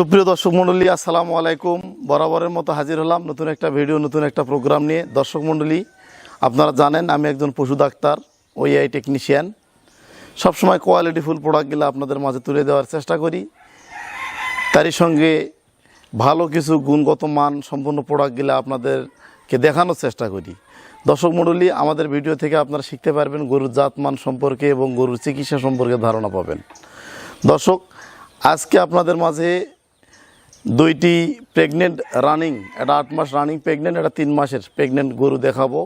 সুপ্রিয় দর্শক মণ্ডলী, আসসালামু আলাইকুম। বরাবরের মতো হাজির হলাম নতুন একটা ভিডিও, নতুন একটা প্রোগ্রাম নিয়ে। দর্শক মণ্ডলী, আপনারা জানেন আমি একজন পশু ডাক্তার ওইআই টেকনিশিয়ান সবসময় কোয়ালিটিফুল প্রোডাক্টগুলো আপনাদের মাঝে তুলে দেওয়ার চেষ্টা করি। তারই সঙ্গে ভালো কিছু গুণগত মান সম্পন্ন প্রোডাক্টগুলো আপনাদেরকে দেখানোর চেষ্টা করি। দর্শক মণ্ডলী, আমাদের ভিডিও থেকে আপনারা শিখতে পারবেন গরুর জাতমান সম্পর্কে এবং গরুর চিকিৎসা সম্পর্কে ধারণা পাবেন। দর্শক, আজকে আপনাদের মাঝে দুইটি প্রেগনেন্ট রানিং এটা আট মাস রানিং প্রেগনেন্ট এটা তিন মাসের প্রেগনেন্ট গরু দেখাবো।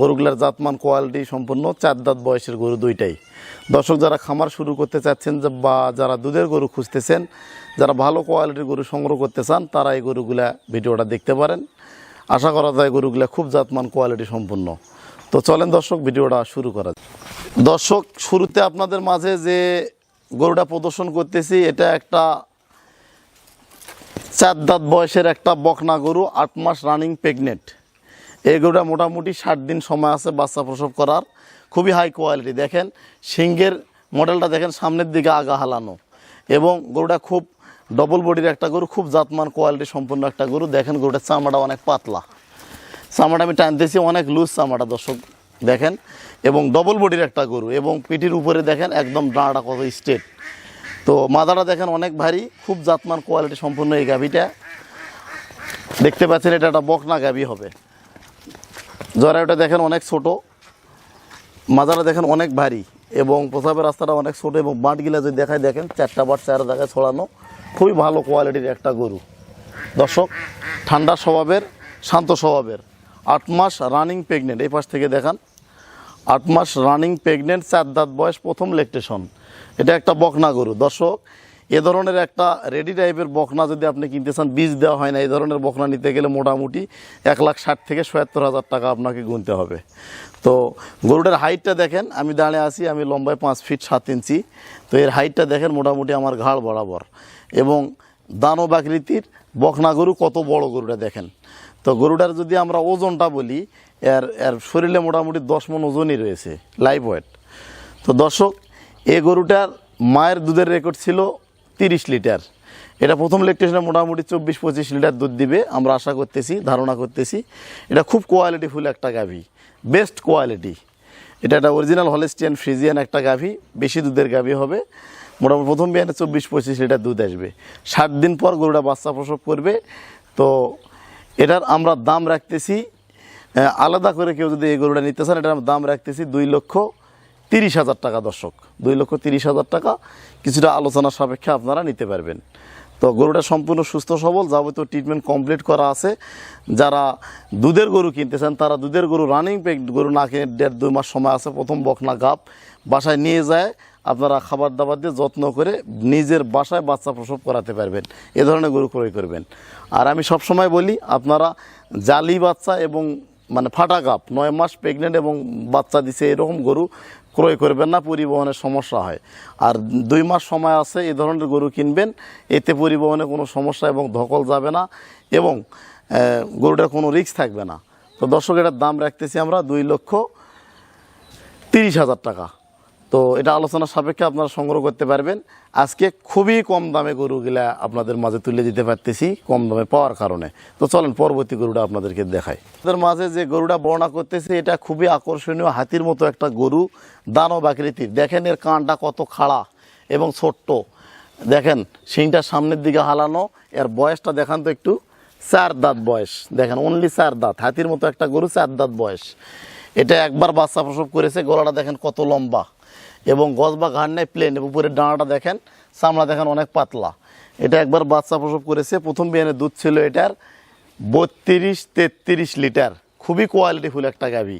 গরুগুলার জাতমান কোয়ালিটি সম্পূর্ণ, চার দাঁত বয়সের গরু দুইটাই। দর্শক, যারা খামার শুরু করতে চাচ্ছেন বা যারা দুধের গরু খুঁজতেছেন, যারা ভালো কোয়ালিটির গরু সংগ্রহ করতে চান, তারা এই গরুগুলা ভিডিওটা দেখতে পারেন। আশা করা যায় গরুগুলা খুব জাতমান কোয়ালিটি সম্পূর্ণ। তো চলেন দর্শক, ভিডিওটা শুরু করা দর্শক, শুরুতে আপনাদের মাঝে যে গরুটা প্রদর্শন করতেছি, এটা একটা চার দাঁত বয়সের একটা বকনা গরু, আট মাস রানিং প্রেগনেন্ট এই গরুটা মোটামুটি ষাট দিন সময় আছে বাচ্চা প্রসব করার। খুবই হাই কোয়ালিটি দেখেন, সিংহের মডেলটা দেখেন, সামনের দিকে আগা হালানো। এবং গরুটা খুব ডবল বডির একটা গরু, খুব জাতমান কোয়ালিটি সম্পূর্ণ একটা গরু। দেখেন, গরুটার চামড়া অনেক পাতলা। চামড়া আমি টানতেছি অনেক লুজ চামড়া দর্শক। দেখেন, এবং ডবল বডির একটা গরু। এবং পিঠির উপরে দেখেন, একদম ডাঁড়া কত স্ট্রেট তো মাদাটা দেখেন অনেক ভারী, খুব জাতমান কোয়ালিটি সম্পূর্ণ এই গাভিটা। দেখতে পাচ্ছেন, এটা একটা বকনা গাভি হবে। জরায়ুটা দেখেন অনেক ছোট। মাজারা দেখেন অনেক ভারী এবং প্রসাবের রাস্তাটা অনেক ছোট এবং বাঁটগুলা যদি দেখায়, দেখেন চারটা বাট চার জায়গায় ছড়ানো। খুবই ভালো কোয়ালিটির একটা গরু। দর্শক, ঠান্ডা স্বভাবের, শান্ত স্বভাবের। আট মাস রানিং প্রেগনেন্ট এই পাশ থেকে দেখান। আট মাস রানিং প্রেগনেন্ট চার দাঁত বয়স, প্রথম লেকটেশন এটা একটা বকনা গরু। দর্শক, এ ধরনের একটা রেডি টাইপের বকনা যদি আপনি কিনতে চান, বীজ দেওয়া হয় না এই ধরনের বকনা নিতে গেলে মোটামুটি এক লাখ ষাট থেকে সত্তর হাজার টাকা আপনাকে গুনতে হবে। তো গরুটার হাইটটা দেখেন, আমি দাঁড়িয়ে আছি, আমি লম্বায় পাঁচ ফিট সাত ইঞ্চি। তো এর হাইটটা দেখেন, মোটামুটি আমার ঘাড় বরাবর। এবং দানব আকৃতির বকনা গরু কত বড় গরুটা দেখেন। তো গরুটার যদি আমরা ওজনটা বলি, এর এর শরীরে মোটামুটি দশ মন ওজনই রয়েছে লাইভ ওয়েট তো দর্শক এই গরুটার মায়ের দুধের রেকর্ড ছিল তিরিশ লিটার। এটা প্রথম লেকটেশনে মোটামুটি চব্বিশ পঁচিশ লিটার দুধ দিবে, আমরা আশা করতেছি, ধারণা করতেছি। এটা খুব কোয়ালিটিফুল একটা গাভী বেস্ট কোয়ালিটি এটা একটা অরিজিনাল হলেস্টিয়ান ফ্রিজিয়ান একটা গাভী, বেশি দুধের গাভী হবে। মোটামুটি প্রথম বিয়ানে চব্বিশ, পঁচিশ লিটার দুধ আসবে। ষাট দিন পর গরুটা বাচ্চা প্রসব করবে। তো এটার আমরা দাম রাখতেছি আলাদা করে কেউ যদি এই গরুটা নিতে চান, এটার দাম রাখতেছি দুই লক্ষ তিরিশ হাজার টাকা দর্শক। দুই লক্ষ তিরিশ হাজার টাকা, কিছুটা আলোচনা সাপেক্ষে আপনারা নিতে পারবেন। তো গরুটা সম্পূর্ণ সুস্থ, সবল, যাবতীয় ট্রিটমেন্ট কমপ্লিট করা আছে। যারা দুধের গরু কিনতে চান, তারা দুধের গরু রানিং পেক গরু না কিনে দেড় দুই মাস সময় আছে, প্রথম বকনা গাপ বাসায় নিয়ে যায়। আপনারা খাবার দাবার দিয়ে যত্ন করে নিজের বাসায় বাচ্চা প্রসব করাতে পারবেন। এ ধরনের গরু ক্রয় করবেন। আর আমি সবসময় বলি, আপনারা জালি বাচ্চা এবং মানে ফাটা কাপ নয় মাস প্রেগনেন্ট এবং বাচ্চা দিছে, এরকম গরু ক্রয় করবেন না পরিবহনের সমস্যা হয়। আর দুই মাস সময় আছে এই ধরনের গরু কিনবেন, এতে পরিবহনে কোনো সমস্যা এবং ধকল যাবে না এবং গরুটার কোনো রিস্ক থাকবে না। তো দর্শক, এটার দাম রাখতেছি আমরা দুই লক্ষ তিরিশ হাজার টাকা। তো এটা আলোচনা সাপেক্ষে আপনারা সংগ্রহ করতে পারবেন। আজকে খুবই কম দামে গরুগুলা আপনাদের মাঝে তুলে দিতে পারতেছি, কম দামে পাওয়ার কারণে। তো চলেন পরবর্তী গরুটা আপনাদেরকে দেখাই। আপনাদের মাঝে যে গরুটা বর্ণনা করতেছে, এটা খুবই আকর্ষণীয় হাতির মতো একটা গরু, দানব আকৃতির। দেখেন এর কানটা কত খাড়া এবং ছোট্ট। দেখেন, শিংটা সামনের দিকে হালানো, এর বয়সটা দেখান তো একটু, চার দাঁত বয়স। দেখেন অনলি চার দাঁত। হাতির মতো একটা গরু, চার দাঁত বয়স। এটা একবার বাচ্চা প্রসব করেছে, গলাটা দেখেন কত লম্বা। এবং গজ বা ঘাড় নেই প্লেন উপরের ডানাটা দেখেন চামড়া দেখেন অনেক পাতলা। এটা একবার বাচ্চা প্রসব করেছে, প্রথম বিয়ানে দুধ ছিল এটার বত্রিশ তেত্রিশ লিটার। খুবই কোয়ালিটিফুল একটা গাভী।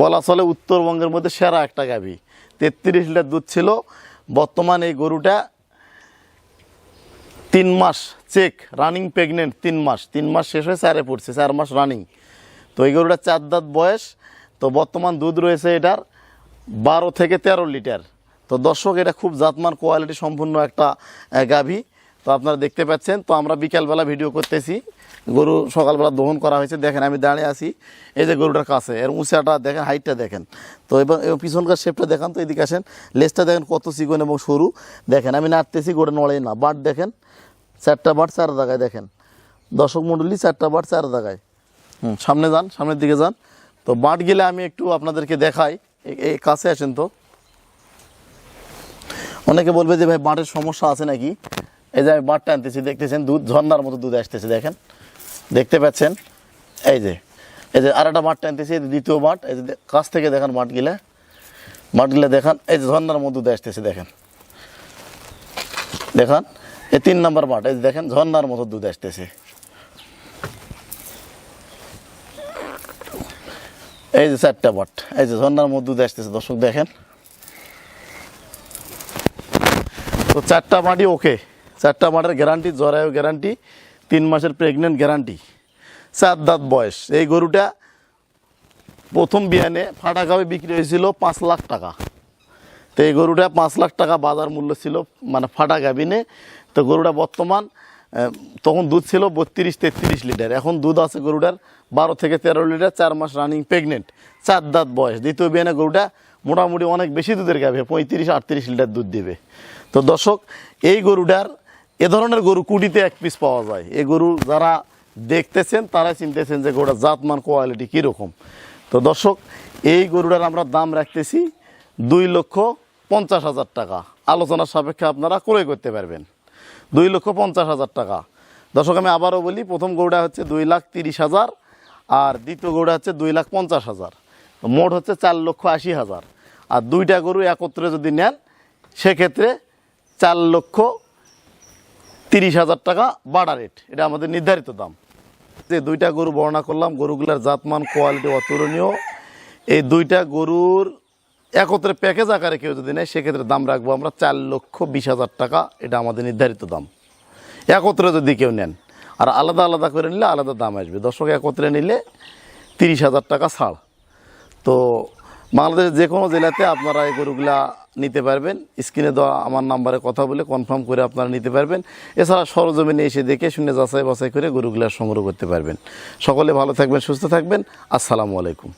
বলা চলে উত্তরবঙ্গের মধ্যে সেরা একটা গাভী। তেত্রিশ লিটার দুধ ছিল। বর্তমান এই গরুটা তিন মাস চেক রানিং প্রেগনেন্ট তিন মাস। তিন মাস শেষ হয়ে চারে পড়ছে, চার মাস রানিং তো এই গরুটা চার দাঁত বয়স। তো বর্তমান দুধ রয়েছে এটার বারো থেকে তেরো লিটার। তো দর্শক, এটা খুব জাতমান কোয়ালিটি সম্পূর্ণ একটা গাভী। তো আপনারা দেখতে পাচ্ছেন, তো আমরা বিকালবেলা ভিডিও করতেছি। গরু সকালবেলা দহন করা হয়েছে। দেখেন, আমি দাঁড়িয়ে আছি। এই যে গরুটার কাছে, এর উঁচাটা দেখেন, হাইটটা দেখেন। তো এবার পিছনকার শেপটা দেখান তো, এদিকে আসেন। লেজটা দেখেন কত চিকন এবং সরু। দেখেন, আমি নাড়তেছি গোটা নড়ে না। বাট দেখেন, চারটা বাট চার জায়গায় দেখেন। দর্শক মণ্ডলী চারটা বাট চার জায়গায়। হুম, সামনে যান, সামনের দিকে যান। তো বাট গেলে আমি একটু আপনাদেরকে দেখাই। এই কাছে আসেন তো। অনেকে বলবে যে ভাই, বাটের সমস্যা আছে নাকি? এই যে আমি বাটটা আনতেছি, দেখতেছেন দুধ, ঝর্নার মতো দুধ আসতেছে, দেখেন। দেখতে পাচ্ছেন? এই যে এই যে আর একটা বাটটা আনতেছি দ্বিতীয় বাট, এই যে কাছ থেকে দেখেন বাট গিলে বাট গিলে দেখান, এই যে ঝর্নার মতো দুধ আসতেছে, দেখেন। দেখান, এই তিন নম্বর বাট, এই যে দেখেন, ঝর্নার মতো দুধ আসতেছে। এই যে চারটা বাট, এই যে ঝর্ণার মতো দুধ আসতেছে, দর্শক দেখেন। তো চারটা মাটি ওকে, চারটা মাঠের গ্যারান্টি জরায়ু গ্যারান্টি তিন মাসের প্রেগনেন্ট গ্যারান্টি চার দাঁত বয়স, এই গরুটা প্রথম বিয়ানে ফাটা গাবে বিক্রি হয়েছিল পাঁচ লাখ টাকা। তো এই গরুটা পাঁচ লাখ টাকা বাজার মূল্য ছিল মানে ফাটা গাবিনে তো গরুটা বর্তমান তখন দুধ ছিল বত্রিশ, তেত্রিশ লিটার। এখন দুধ আছে গরুটার বারো থেকে তেরো লিটার, চার মাস রানিং প্রেগনেন্ট চার দাঁত বয়স। দ্বিতীয় বিয়ানে গরুটা মোটামুটি অনেক বেশি দুধের গাবে পঁয়ত্রিশ, আটত্রিশ লিটার দুধ দেবে। তো দর্শক, এই গরুটার এ ধরনের গরু কুটিতে এক পিস পাওয়া যায়। এই গরু যারা দেখতেছেন তারা চিনতেছেন যে গরুটার জাতমান কোয়ালিটি কীরকম। তো দর্শক, এই গরুটার আমরা দাম রাখতেছি দুই লক্ষ পঞ্চাশ হাজার টাকা। আলোচনার সাপেক্ষে আপনারা ক্রয় করতে পারবেন। দুই লক্ষ পঞ্চাশ হাজার টাকা। দর্শক, আমি আবারও বলি, প্রথম গরুটা হচ্ছে দুই লাখ তিরিশ হাজার আর দ্বিতীয় গরুটা হচ্ছে দুই লাখ পঞ্চাশ হাজার। মোট হচ্ছে চার লক্ষ আশি হাজার। আর দুইটা গরু একত্রে যদি নেন, সেক্ষেত্রে চার লক্ষ তিরিশ হাজার টাকা বাড়া রেট এটা আমাদের নির্ধারিত দাম। যে দুইটা গরু বর্ণনা করলাম, গরুগুলার জাতমান কোয়ালিটি অতুলনীয়। এই দুইটা গরুর একত্রে প্যাকেজ আকারে কেউ যদি নেয়, সেক্ষেত্রে দাম রাখব আমরা চার লক্ষ বিশ হাজার টাকা। এটা আমাদের নির্ধারিত দাম। একত্রে যদি কেউ নেন, আর আলাদা আলাদা করে নিলে আলাদা দাম আসবে। দর্শক একত্রে নিলে তিরিশ হাজার টাকা ছাড়। তো বাংলাদেশের যে কোনো জেলাতে আপনারা এই গরুগুলা নিতে পারবেন। স্ক্রিনে দেওয়া আমার নাম্বারে কথা বলে কনফার্ম করে আপনারা নিতে পারবেন। এছাড়া সরজমিনে এসে দেখে শুনে যাচাই বাছাই করে গরুগুলা সংগ্রহ করতে পারবেন। সকলে ভালো থাকবেন, সুস্থ থাকবেন। আসসালামু আলাইকুম।